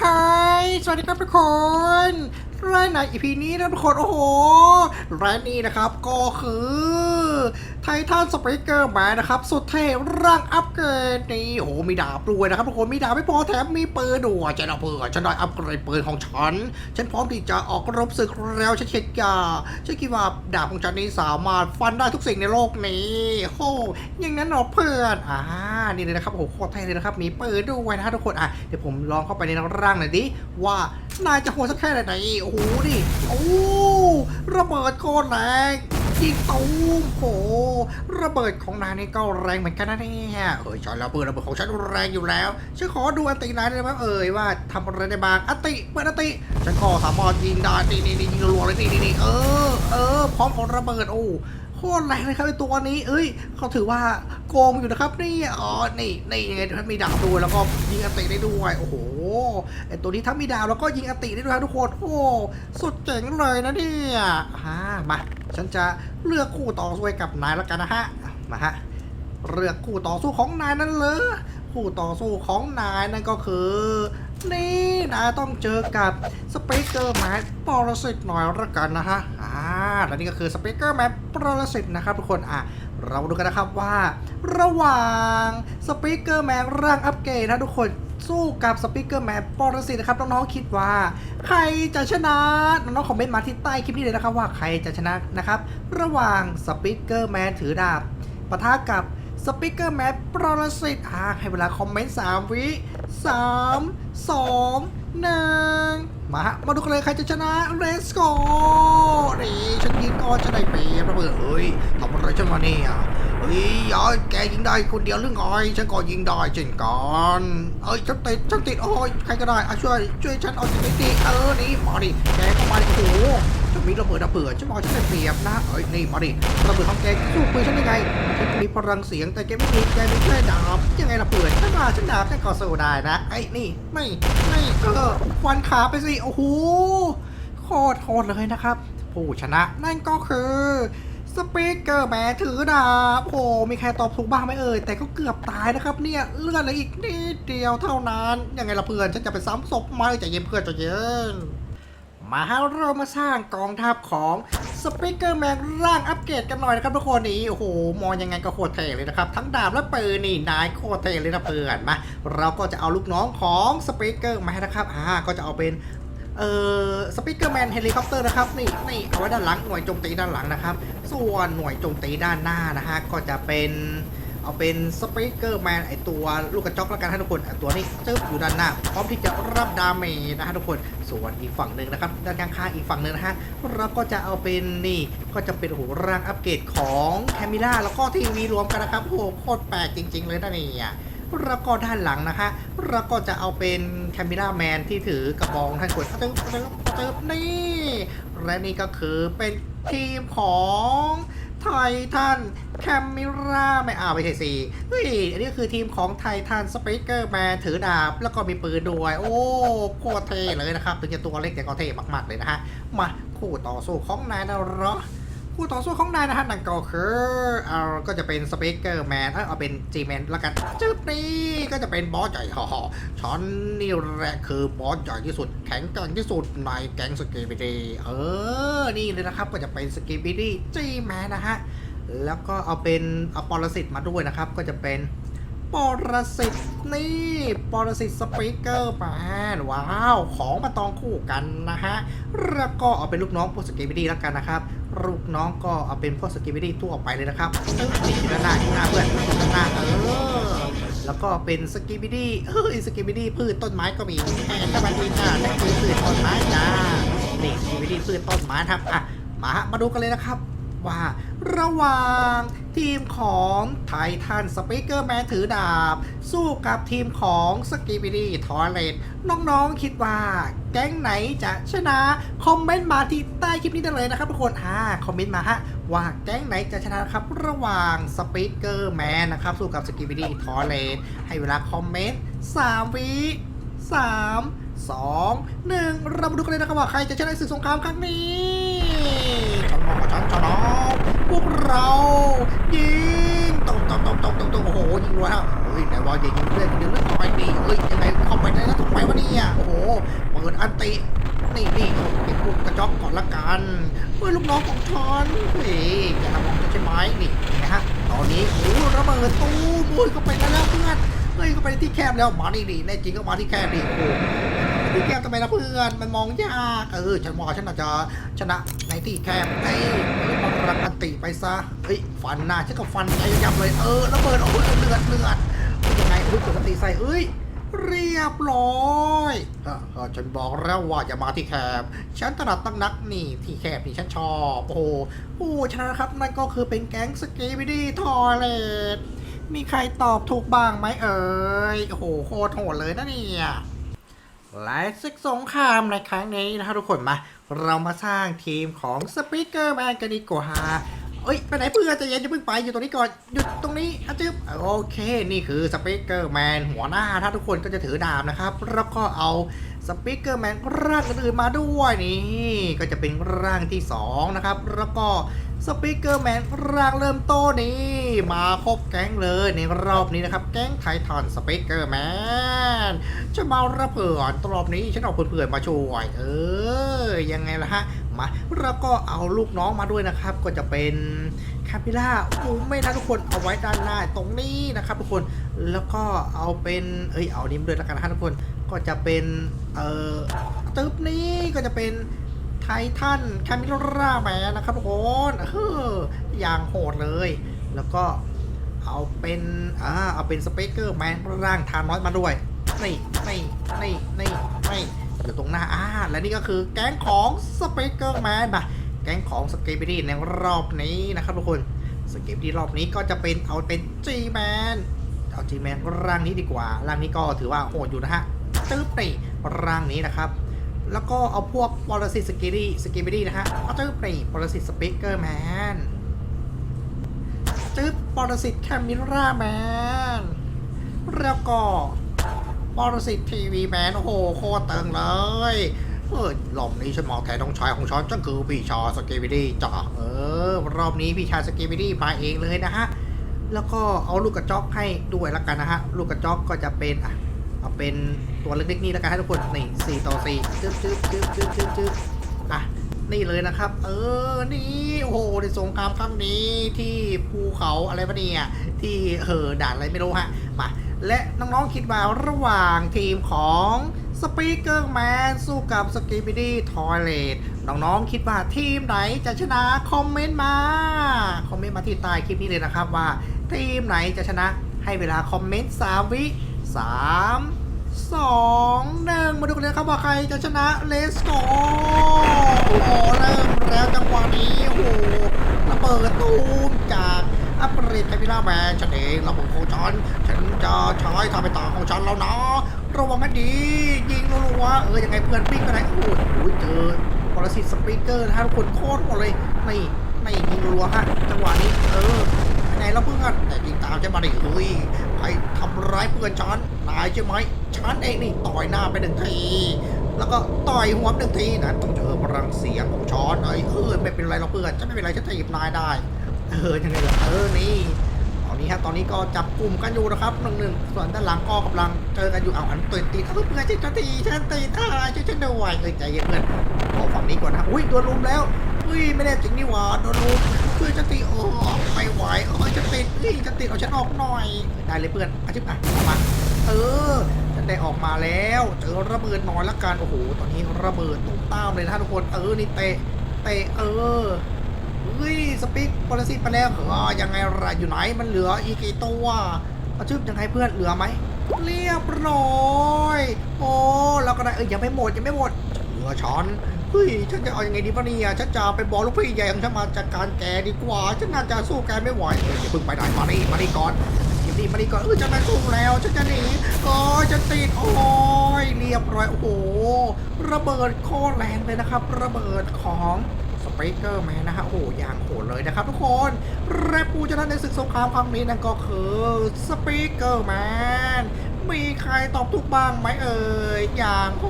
ฮายสวัสดีครับทุกคน รายในอีพีนี้นะทุกคนโอ้โหรายนี้นะครับก็คือไททันสเปรเกอร์แมนนะครับ สุดเท่ร่างอัปเกรดนี่โอ้โหมีดาบด้วยนะครับทุกคนมีดาบไม่พอแถมมีปืนด้วยจะนะเพื่อฉันได้อัปเกรดปืนของฉัน ฉันพร้อมที่จะออกรบศึกแล้วฉันเช็ดยาฉันคิดว่าดาบของฉันนี้สามารถฟันได้ทุกสิ่งในโลกนี้โอ้ย่างนั้นเหรอเพื่อนอ่านี่เลยนะครับโอ้โหโคตรเท่เลยนะครับมีปืนด้วยนะฮะทุกคนอะเดี๋ยวผมลองเข้าไปในร่างหน่อยดิว่านายจะโหดสักแค่ไหนโอ้โหดิโอ้ระเบิดโคตรแรงยิงตูมโหระเบิดของนายนี่ก็แรงเหมือนกันนะเนี่ยเฮ้ยฉันระเบิดระเบิดของฉันแรงอยู่แล้วฉันขอดูอันตินายได้ไหมเอ่ยว่าทำอะไรได้บ้างอันติเปิดอันติฉันก็สามารถยิงได้นี่นี่นี่ยิงรัวเลยนี่นี่เออเออพร้อมของระเบิดโอ้ คตรแรงเลยครับไอตัวนี้ เอ้ยเขาถือว่าโกงอยู่นะครับนี่อ๋อนี่นี่ยังไงถ้ามีดาบด้วยแล้วก็ยิงอติได้ด้วยโอ้โหไอตัวนี้ถ้ามีดาวแล้วก็ยิงอติได้ด้วยทุกคนโอ้สุดเจ๋งเลยนะเนี่ยอ่ามาฉันจะเลือกคู่ต่อสู้กับนายแล้วกันนะฮะมาฮะเลือกคู่ต่อสู้ของนายนั่นเลยคู่ต่อสู้ของนายนั่นก็คือ นี่นายต้องเจอกับสเปกเกอร์แมนปรสิตหน่อยละกันนะฮะ อ่าและนี่ก็คือสเปกเกอร์แมนปรสิตนะครับทุกคนอะเราดูกันนะครับว่า ระหว่างสเปกเกอร์แมนร่างอัปเกรดนะทุกคนสู้กับสปีกเกอร์แมนปรสิตนะครับน้องๆคิดว่า ใครจะชนะน้องๆคอมเมนต์มาที่ใต้คลิปนี้เลยนะครับว่าใครจะชนะนะครับ ระหว่างสปีกเกอร์แมนถือดาบปะทะกับสปิเกอร์แมปปรสิตอ่าให้เวลาคอมเมนต์3วิ3 2 1 มาฮะมาดูกันเลยใครจะชนะเรสโกนี่ฉันยิงก่อนจะได้เปรียบระเบิดเฮ้ยทำอะไรฉันมาเนี่ยเฮ้ยอยแกยิงได้คนเดียวหรือไงฉันก็ยิงได้เช่นกันเอ้ยฉันติดฉันติดโอ้ยใครก็ได้อะช่วยช่วยฉันเอาจิตติเออนี่มาดิแกก็มาดิโอ้ จะมีระเบิดระเบิดฉันบอกฉันได้เปรียบนะเอ้ยนี่มาดิระเบิดของแกสู้ปืนฉันยังไงฉันมีพลังเสียงแต่แกไม่มีแกมีแค่ดาบยังไงระเบิดฉันมาฉันดาบฉันก็สู้ได้นะไอ้นี่ไม่ไม่เออฟันขาไปสิโอ้โหโคตรโหดเลยนะครับ ผู้ชนะนั่นก็คือสปีกเกอร์แมนถือดาบโอ้มีใครตอบถูกบ้างไหมเอ่ยแต่ก็เกือบตายนะครับเนี่ยเลื่อนเลยอีกนิดเดียวเท่านั้นยังไงล่ะเพื่อนฉันจะไปซ้ำศพไหมใจเย็นเพื่อนใจเย็น มาฮะเรามาสร้างกองทัพของสปิเกอร์แมนร่างอัปเกรดกันหน่อยนะครับทุกคนนี่โอ้โหมองยังไงก็โคตรเท่เลยนะครับทั้งดาบและปืนนี่นายโคตรเท่เลยนะเพื่อนมาเราก็จะเอาลูกน้องของสปิเกอร์มานะครับอ่าก็จะเอาเป็นเอ่อสปิเกอร์แมนเฮลิคอปเตอร์นะครับนี่นี่เอาไว้ด้านหลังหน่วยโจมตีด้านหลังนะครับ ส่วนหน่วยโจมตีด้านหน้านะฮะก็จะเป็น เอาเป็นสเปกเกอร์แมนไอตัวลูกกระจอกแล้วกันฮะทุกคนอะตัวนี้จึ๊บอยู่ด้านหน้า พร้อมที่จะรับดาเมจนะฮะทุกคนส่วนอีกฝั่งหนึ่งนะครับด้านข้างๆอีกฝั่งหนึ่งนะฮะเราก็จะเอาเป็นนี่ก็จะเป็นโหร่างอัปเกรดของแคมิล่าแล้วก็ทีวีรวมกันนะครับโหโคตรแปลกจริง ๆ เลยนะเนี่ยแล้วก็ด้านหลังนะฮะเราก็จะเอาเป็นแคมิล่าแมนที่ถือกระบองท่านกดตึ๊บตึ๊บตึ๊บนี่และนี่ก็คือเป็นทีมของไททัน แคมมิราไม่อาไม่ใช่สิเฮ้ย อันนี้คือทีมของไททันสเปกเกอร์แมนถือดาบ แล้วก็มีปืนด้วย โอ้โคตรเท่เลยนะครับถึงจะตัวเล็กแต่ก็เท่มาก ๆ เลยนะฮะ มาคู่ต่อสู้ของนายนะเหรอคู่ต่อสู้ของนายนะฮะนั่นก็คือเอาก็จะเป็นสเปกเกอร์แมนเอาเป็นจีแมนแล้วกันจึ๊บนี่ก็จะเป็นบอสใหญ่ฮ่อๆฉันนี่แหละคือบอสใหญ่ที่สุด แข็งแกร่งที่สุดในแก๊งสกีบิดีเออ นี่เลยนะครับก็จะเป็นสกีบิดีจีแมนนะฮะ แล้วก็เอาเป็นเอาปรสิตมาด้วยนะครับ ก็จะเป็นปรสิตนี่ปรสิตสปีกเกอร์แมนว้าว ของมาตองคู่กันนะฮะแล้วก็เอาเป็นลูกน้องพวกสกีบิดี้แล้วกันนะครับลูกน้องก็เอาเป็นพวกสกีบิดี้ทั่วไปเลยนะครับเออนี่อยู่ด้านหน้าอยู่ด้านหน้าเพื่อนด้านหน้าเออแล้วก็เป็นสกีบิดี้เฮ้ยสกีบิดี้พืชต้นไม้ก็มีแอนตะวันดีจ้าแต่คือพืชต้นไม้จ้านี่สกีบิดี้พืชต้นไม้ครับอะมาฮะมาดูกันเลยนะครับ ว่าระหว่างทีมของไททันสปีกเกอร์แมนถือดาบ สู้กับทีมของสกีบิดี้ทอร์เรนน้องๆคิดว่า แก๊งไหนจะชนะ คอมเมนต์มาที่ใต้คลิปนี้ได้เลยนะครับทุกคนอ่าคอมเมนต์มาฮะว่าแก๊งไหนจะชนะครับ ระหว่างสปีกเกอร์แมนนะครับ สู้กับสกีบิดี้ทอร์เรนให้เวลาคอมเมนต์3วิสามสองหนึ่งเรามาดูกันเลยนะครับว่าใครจะชนะศึกสงครามครั้งนี้ มองกับฉันชนะพวกเรายิงตรงตรงตรงตรงตรงตรงโอ้โหยิงรัวฮะเฮ้ยแต่ว่าอย่ายิงเพื่อนเดี๋ยวเรื่องต่อยดีเฮ้ยยังไงเข้าไปได้แล้วทำไมวะเนี่ยโอ้โหตินี่นี่ไอ้พวกกระจอกก่อนละกันเฮ้ยลูกน้องของฉันเฮ้ยแกทำมองฉันใช่ไหมนี่นไหมฮะตอนนี้โอ้ระเบิดตู้บุยก็ไปกันแล้วเพื่อนเฮ้ยก็ไปที่แคบแล้วมานี่ดิแน่จริงก็มาที่แคบดิโอ้ ที่แคบทำไมล่ะเพื่อน มันมองยาก เออ ฉันว่าฉันอาจจะชนะในที่แคบไอ้ยมันรักอันติไปซะ เฮ้ย ฟันหน้าฉันก็ฟันไงยับเลย เออระเบิดโอ้ยเลือดเลือดยังไงโอ้ยกดสติใส่เอ้ย เรียบร้อยอะอะฉันบอกแล้วว่าอย่ามาที่แคบ ฉันถนัดตั้งนักนี่ที่แคบนี่ฉันชอบ โอ้โหโอ้ชนะครับนั่นก็คือเป็นแก๊งสกีบิดี้ทอเลตมีใครตอบถูกบ้างไหมเอ่ย โอ้โหโคตรโหดเลยนะเนี่ย และศึกสงครามในครั้งนี้นะครับทุกคนมา เรามาสร้างทีมของสปีกเกอร์แมนกันดีกว่าเอ้ยไปไหนเพื่อนจะเย็นจะเพิ่งไปอยู่ตรงนี้ก่อนหยุดตรงนี้อาจึ๊บโอเคนี่คือสปีกเกอร์แมนหัวหน้าถ้าทุกคนก็จะถือดาบนะครับ แล้วก็เอาสปีกเกอร์แมนร่างอื่นมาด้วยนี่ ก็จะเป็นร่างที่2นะครับแล้วก็ สปีกเกอร์แมนร่างเริ่มโตนี้ มาครบแก๊งเลยในรอบนี้นะครับ แก๊งไททันสปีกเกอร์แมนจะมาระเบิดตรอบนี้ฉันเอาเพื่อนๆมาช่วย เออ ยังไงล่ะฮะ มาแล้วก็เอาลูกน้องมาด้วยนะครับ ก็จะเป็นคาปิล่าอูไม่นะทุกคนเอาไว้ด้านหน้าตรงนี้นะครับทุกคนแล้วก็เอาเป็นเอ้ยเอานิ้มด้วยแล้วกันนะฮะทุกคนก็จะเป็นเอ่อตึ๊บนี้ก็จะเป็น ไททันคามิล่าแมนนะครับทุกคนเอออย่างโหดเลย แล้วก็เอาเป็นอ่าเอาเป็นสเปกเกอร์แมนร่างทานน้อยมาด้วยนี่นี่นี่นี่นี่อยู่ตรงหน้าอ่าและนี่ก็คือแก๊งของสเปกเกอร์แมนนะแก๊งของสเกปปี้ในรอบนี้นะครับทุกคนสเกปปี้รอบนี้ก็จะเป็นเอาเป็นจีแมนเอาจีแมนร่างนี้ดีกว่า ร่างนี้ก็ถือว่าโหดอยู่นะฮะตึ๊บนี่ร่างนี้นะครับ แล้วก็เอาพวกปรสิตสกิลี่สกิปปี้นะฮะเอาตึ๊บนี่ปรสิตสปกเกอร์แมนตึ๊บปรสิตแคมิราแมนแล้วก็ปรสิตทีวีแมนโอ้โหโคตรเติงเลยเออรอบนี้ฉันมองแทนต้องชายของฉันจังคือพี่ชาสเกวิดี้จ้ะเออ รอบนี้พี่ชาสเกวิดี้มาเองเลยนะฮะแล้วก็เอาลูกกระจอกให้ด้วยละกันนะฮะ ลูกกระจอกก็จะเป็นอะ เอาเป็นตัวเล็กๆนี่ละกันให้ทุกคนนี่สี่ต่อสี่จึ๊บจึ๊บจึ๊บจึ๊บจึ๊บจึ๊บอะนี่เลยนะครับ เออ นี่โอ้โหในสงครามครั้งนี้ที่ภูเขาอะไรปะเนี่ยที่เออด่านอะไรไม่รู้ฮะมาและน้องๆคิดว่าระหว่างทีมของสปีกเกอร์แมนสู้กับสกีบิดี้ทอยเลตน้องๆคิดว่าทีมไหนจะชนะคอมเมนต์มา คอมเมนต์มาที่ใต้คลิปนี้เลยนะครับว่า ทีมไหนจะชนะให้เวลาคอมเมนต์3วิ 3 2 1มาดูกันเลยครับว่าใครจะชนะ Let's go โอ้โหเริ่มแล้วจังหวะนี้โอ้โหระเบิดตูมจากอัปเรตแคปิล่าแมนฉันเองระบบของฉันฉันจะใช้ทำไปตามของฉันแล้วนะระวังให้ดี ยิงรัวๆเออยังไงเพื่อนปิ้งไปไหนโอ้โหเจอปรสิตสปีกเกอร์นะฮะทุกคนโคตรหมดเลยนี่ไม่ยิงรัวฮะจังหวะนี้เออ ไหนแล้วเพื่อน แต่ยิงตามจะมาดิเฮ้ยใครทำร้ายเพื่อนฉันนายใช่ไหมฉันเองนี่ต่อยหน้าไปหนึ่งที แล้วก็ต่อยหัวหนึ่งทีนะต้องเจอพลังเสียงของช้อนไอ้เออไม่เป็นไรหรอกเพื่อนฉันไม่เป็นไรฉันถีบนายได้ เออยังไงล่ะเออนี่ตอนนี้ฮะตอนนี้ก็จับกลุ่มกันอยู่นะครับหนึ่งหนึ่งส่วนด้านหลังก็กำลังเจอกันอยู่เอาอันตีตีเออเพื่อนฉันจะตีฉันตีท่าช่วยฉันด้วยเอ้ยใจเย็นเพื่อนเอฝั่งนี้ก่อนนะอุ้ยโดนลุมแล้วอุ้ยไม่ได้จริงนี่หว่าโดนลุมช่วยฉันตีโอ้ ติดเอาฉันออกหน่อย ได้เลยเพื่อนอาชิบอะออกมา เออ ฉันได้ออกมาแล้ว เจอระเบิดหน่อยละกัน โอ้โห ตอนนี้ระเบิดตุ้มตามเลยนะทุกคน เออ นี่เตะ เตะ เออเฮ้ย สปิกปรสิตไปแล้วเหรอยังไงล่ะอยู่ไหน มันเหลืออีกกี่ตัวอาชึบยังไงเพื่อน เหลือไหม เรียบร้อย โอ้ เราก็ได้ เอ้ยยังไม่หมด ยังไม่หมดเหลือช้อน เฮ้ยฉันจะเอาอยังไงดีวะเนี่ยฉันจะไปบอกลูกพี่ใหญ่ของฉันมาจัดการแกดีกว่า ฉันน่าจะสู้แกไม่ไหวเอออย่าเพิ่งไปไหนมานี่มานี่ก่อนอย่านี่มานี่ก่อนเออจะไปสู้แล้ว ฉันจะหนีโอ้ยจะติดโอ้ยเรียบร้อยโอ้โหระเบิดโคตรแรงเลยนะครับ ระเบิดของสเปกเกอร์แมนนะฮะโอ้โหอย่างโหดเลยนะครับทุกคนและผู้ชนะในศึกสงครามครั้งนี้นั่นก็คือสเปกเกอร์แมนมีใครตอบถูกบ้างไหมเอ่ยอย่างโห